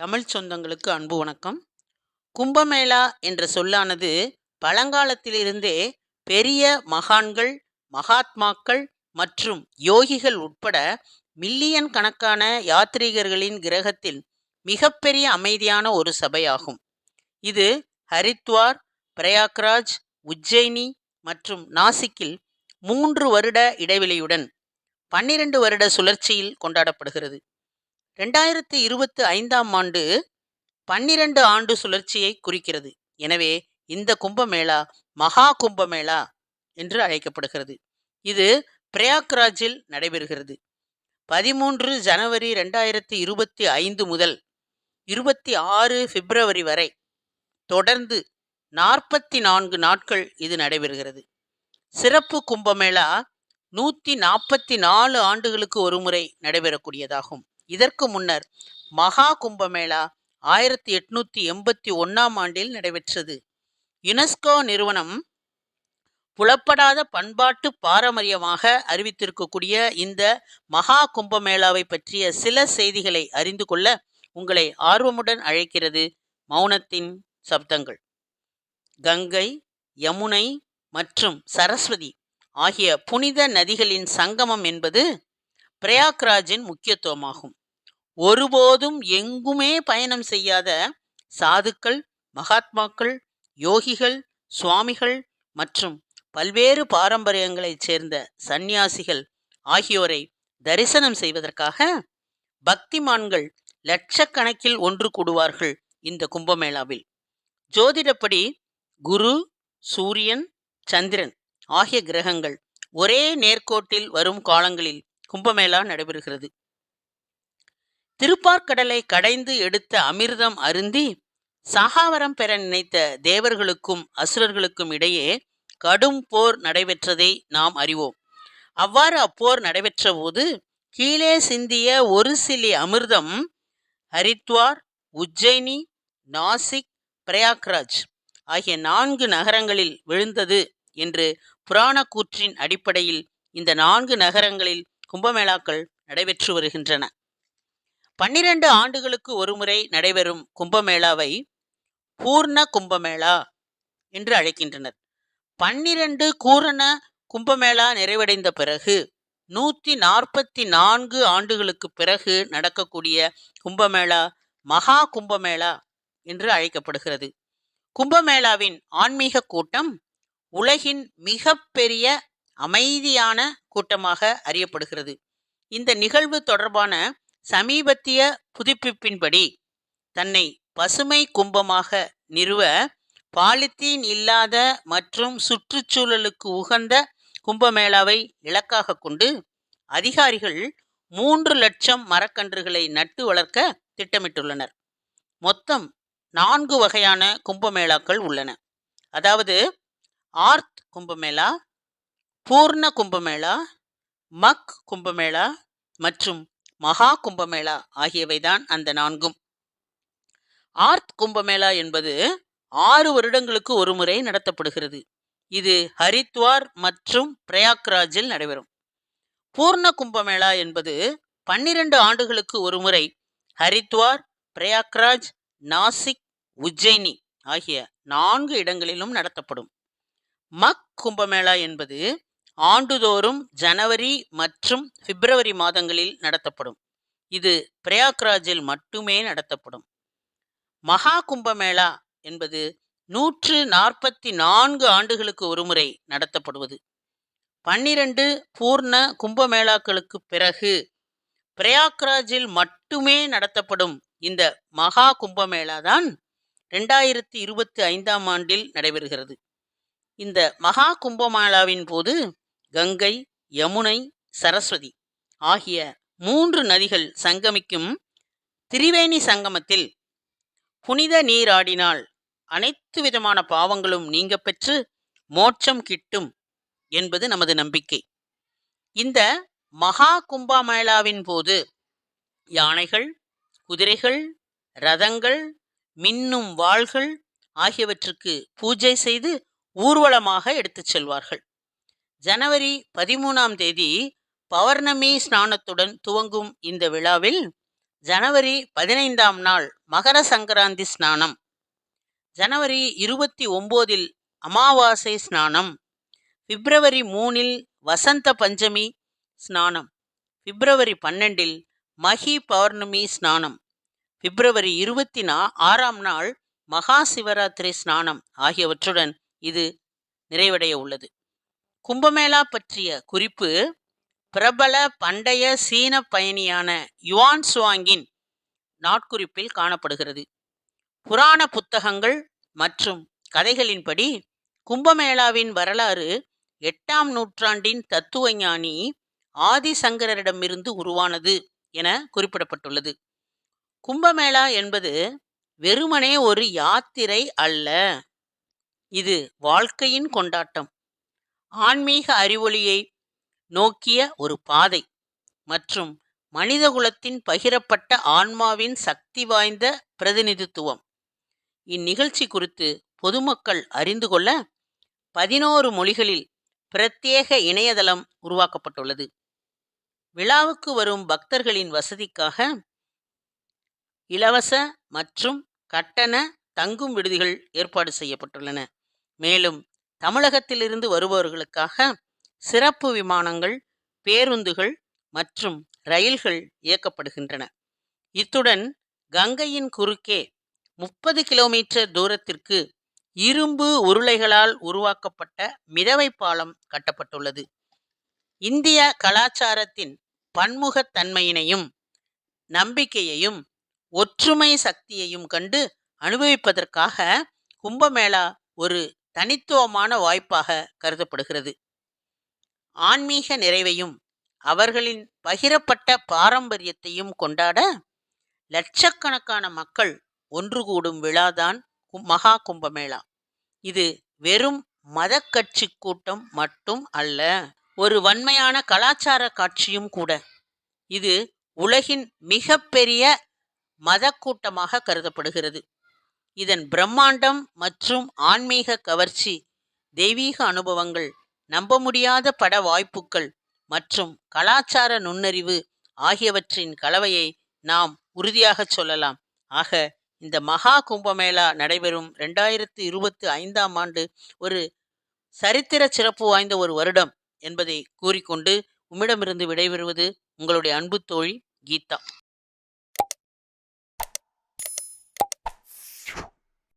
தமிழ் சொந்தங்களுக்கு அன்பு வணக்கம். கும்பமேளா என்ற சொல்லானது பழங்காலத்திலிருந்தே பெரிய மகான்கள் மகாத்மாக்கள் மற்றும் யோகிகள் உட்பட மில்லியன் கணக்கான யாத்ரீகர்களின் கிரகத்தில் மிகப்பெரிய அமைதியான ஒரு சபையாகும். இது ஹரித்வார் பிரயாக்ராஜ் உஜ்ஜயினி மற்றும் நாசிக்கில் மூன்று வருட இடைவெளியுடன் பன்னிரண்டு வருட சுழற்சியில் கொண்டாடப்படுகிறது. ரெண்டாயிரத்தி இருபத்தி ஐந்தாம் ஆண்டு பன்னிரண்டு ஆண்டு சுழற்சியை குறிக்கிறது. எனவே இந்த கும்பமேளா மகா கும்பமேளா என்று அழைக்கப்படுகிறது. இது பிரயாக்ராஜில் நடைபெறுகிறது. பதிமூன்று ஜனவரி ரெண்டாயிரத்தி இருபத்தி ஐந்து முதல் இருபத்தி ஆறு பிப்ரவரி வரை தொடர்ந்து நாற்பத்தி நான்கு நாட்கள் இது நடைபெறுகிறது. சிறப்பு கும்பமேளா நூற்றி நாற்பத்தி நாலு ஆண்டுகளுக்கு ஒருமுறை நடைபெறக்கூடியதாகும். இதற்கு முன்னர் மகா கும்பமேளா ஆயிரத்தி எட்நூத்தி எண்பத்தி ஒன்னாம் ஆண்டில் நடைபெற்றது. யுனெஸ்கோ நிறுவனம் புலப்படாத பண்பாட்டு பாரம்பரியமாக அறிவித்திருக்கக்கூடிய இந்த மகா கும்பமேளாவை பற்றிய சில செய்திகளை அறிந்து கொள்ள உங்களை ஆர்வமுடன் அழைக்கிறது மௌனத்தின் சப்தங்கள். கங்கை யமுனை மற்றும் சரஸ்வதி ஆகிய புனித நதிகளின் சங்கமம் என்பது பிரயாக்ராஜின் முக்கியத்துவமாகும். ஒருபோதும் எங்குமே பயணம் செய்யாத சாதுக்கள் மகாத்மாக்கள் யோகிகள் சுவாமிகள் மற்றும் பல்வேறு பாரம்பரியங்களைச் சேர்ந்த சந்நியாசிகள் ஆகியோரை தரிசனம் செய்வதற்காக பக்திமான்கள் லட்சக்கணக்கில் ஒன்று கூடுவார்கள் இந்த கும்பமேளாவில். ஜோதிடப்படி குரு சூரியன் சந்திரன் ஆகிய கிரகங்கள் ஒரே நேர்கோட்டில் வரும் காலங்களில் கும்பமேளா நடைபெறுகிறது. திருப்பார்க்கடலை கடைந்து எடுத்த அமிர்தம் அருந்தி சகாவரம் பெற நினைத்த தேவர்களுக்கும் அசுரர்களுக்கும் இடையே கடும் போர் நடைபெற்றதை நாம் அறிவோம். அவ்வாறு அப்போர் நடைபெற்ற போது கீழே சிந்திய ஒரு சிலி அமிர்தம் ஹரித்வார் உஜ்ஜயினி நாசிக் பிரயாக்ராஜ் ஆகிய நான்கு நகரங்களில் விழுந்தது என்று புராண கூற்றின் அடிப்படையில் இந்த நான்கு நகரங்களில் கும்பமேளாக்கள் நடைபெற்று வருகின்றன. பன்னிரண்டு ஆண்டுகளுக்கு ஒருமுறை நடைபெறும் கும்பமேளாவை பூர்ண கும்பமேளா என்று அழைக்கின்றனர். பன்னிரண்டு கூரண கும்பமேளா நிறைவடைந்த பிறகு நூற்றி நாற்பத்தி நான்கு ஆண்டுகளுக்கு பிறகு நடக்கக்கூடிய கும்பமேளா மகா கும்பமேளா என்று அழைக்கப்படுகிறது. கும்பமேளாவின் ஆன்மீக கூட்டம் உலகின் மிக பெரிய அமைதியான கூட்டமாக அறியப்படுகிறது. இந்த நிகழ்வு தொடர்பான சமீபத்திய புதுப்பிப்பின்படி தன்னை பசுமை கும்பமாக நிறுவ பாலித்தீன் இல்லாத மற்றும் சுற்றுச்சூழலுக்கு உகந்த கும்பமேளாவை இலக்காக கொண்டு அதிகாரிகள் மூன்று லட்சம் மரக்கன்றுகளை நட்டு வளர்க்க திட்டமிட்டுள்ளனர். மொத்தம் நான்கு வகையான கும்பமேளாக்கள் உள்ளன. அதாவது ஆர்த் கும்பமேளா பூர்ண கும்பமேளா மக் கும்பமேளா மற்றும் மகா கும்பமேளா ஆகியவைதான் அந்த நான்கும். ஆர்த் கும்பமேளா என்பது ஆறு வருடங்களுக்கு ஒரு முறை நடத்தப்படுகிறது. இது ஹரித்வார் மற்றும் பிரயாக்ராஜில் நடைபெறும். பூர்ண கும்பமேளா என்பது பன்னிரண்டு ஆண்டுகளுக்கு ஒரு முறை ஹரித்வார் பிரயாக்ராஜ் நாசிக் உஜ்ஜயினி ஆகிய நான்கு இடங்களிலும் நடத்தப்படும். மக் கும்பமேளா என்பது ஆண்டுதோறும் ஜனவரி மற்றும் பிப்ரவரி மாதங்களில் நடத்தப்படும். இது பிரயாக்ராஜில் மட்டுமே நடத்தப்படும். மகா கும்பமேளா என்பது நூற்று நாற்பத்தி நான்கு ஆண்டுகளுக்கு ஒருமுறை நடத்தப்படுவது. பன்னிரண்டு பூர்ண கும்பமேளாக்களுக்கு பிறகு பிரயாக்ராஜில் மட்டுமே நடத்தப்படும் இந்த மகா கும்பமேளா தான் ரெண்டாயிரத்தி இருபத்தி ஐந்தாம் ஆண்டில் நடைபெறுகிறது. இந்த மகா கும்பமேளாவின் போது கங்கை யமுனை சரஸ்வதி ஆகிய மூன்று நதிகள் சங்கமிக்கும் திரிவேணி சங்கமத்தில் புனித நீராடினால் அனைத்து விதமான பாவங்களும் நீங்க பெற்று மோட்சம் கிட்டும் என்பது நமது நம்பிக்கை. இந்த மகா கும்பமேளாவின் போது யானைகள் குதிரைகள் ரதங்கள் மின்னும் வாள்கள் ஆகியவற்றுக்கு பூஜை செய்து ஊர்வலமாக எடுத்துச் செல்வார்கள். ஜனவரி பதிமூணாம் தேதி பௌர்ணமி ஸ்நானத்துடன் துவங்கும் இந்த விழாவில் ஜனவரி பதினைந்தாம் நாள் மகர சங்கராந்தி ஸ்நானம் ஜனவரி இருபத்தி ஒம்போதில் அமாவாசை ஸ்நானம் பிப்ரவரி மூணில் வசந்த பஞ்சமி ஸ்நானம் பிப்ரவரி பன்னெண்டில் மகி பௌர்ணமி ஸ்நானம் பிப்ரவரி இருபத்தி நா ஆறாம் நாள் மகா சிவராத்திரி ஸ்நானம் ஆகியவற்றுடன் இது நிறைவடைய உள்ளது. கும்பமேளா பற்றிய குறிப்பு பிரபல பண்டைய சீன பயணியான யுவான் சுவாங்கின் நாட்குறிப்பில் காணப்படுகிறது. புராண புத்தகங்கள் மற்றும் கதைகளின்படி கும்பமேளாவின் வரலாறு எட்டாம் நூற்றாண்டின் தத்துவஞானி ஆதிசங்கரரிடமிருந்து உருவானது என குறிப்பிடப்பட்டுள்ளது. கும்பமேளா என்பது வெறுமனே ஒரு யாத்திரை அல்ல. இது வாழ்க்கையின் கொண்டாட்டம். ஆன்மீக அறிவொளியை நோக்கிய ஒரு பாதை மற்றும் மனிதகுலத்தின் பகிரப்பட்ட ஆன்மாவின் சக்தி வாய்ந்த பிரதிநிதித்துவம். இந்நிகழ்ச்சி குறித்து பொதுமக்கள் அறிந்து கொள்ள பதினோரு மொழிகளில் பிரத்யேக இணையதளம் உருவாக்கப்பட்டுள்ளது. விழாவுக்கு வரும் பக்தர்களின் வசதிக்காக இலவச மற்றும் கட்டண தங்கும் விடுதிகள் ஏற்பாடு செய்யப்பட்டுள்ளன. மேலும் தமிழகத்திலிருந்து வருபவர்களுக்காக சிறப்பு விமானங்கள் பேருந்துகள் மற்றும் ரயில்கள் இயக்கப்படுகின்றன. இத்துடன் கங்கையின் குறுக்கே முப்பது கிலோமீட்டர் தூரத்திற்கு இரும்பு உருளைகளால் உருவாக்கப்பட்ட மிதவை பாலம் கட்டப்பட்டுள்ளது. இந்திய கலாச்சாரத்தின் பன்முகத்தன்மையினையும் நம்பிக்கையையும் ஒற்றுமை சக்தியையும் கண்டு அனுபவிப்பதற்காக கும்பமேளா ஒரு தனித்துவமான வாய்ப்பாக கருதப்படுகிறது. ஆன்மீக நிறைவையும் அவர்களின் பகிரப்பட்ட பாரம்பரியத்தையும் கொண்டாட லட்சக்கணக்கான மக்கள் ஒன்று கூடும் விழாதான் கு- மகா கும்பமேளா. இது வெறும் மத கட்சி கூட்டம் மட்டும் அல்ல ஒரு வன்மையான கலாச்சார காட்சியும் கூட. இது உலகின் மிகப்பெரிய மத கூட்டமாக கருதப்படுகிறது. இதன் பிரம்மாண்டம் மற்றும் ஆன்மீக கவர்ச்சி தெய்வீக அனுபவங்கள் நம்ப முடியாத பட வாய்ப்புகள் மற்றும் கலாச்சார நுண்ணறிவு ஆகியவற்றின் கலவையை நாம் உறுதியாக சொல்லலாம். ஆக இந்த மகா கும்பமேளா நடைபெறும் ரெண்டாயிரத்து இருபத்தி ஐந்தாம் ஆண்டு ஒரு சரித்திர சிறப்பு வாய்ந்த ஒரு வருடம் என்பதை கூறிக்கொண்டு உம்மிடமிருந்து விடைபெறுவது உங்களுடைய அன்பு தோழி கீதா.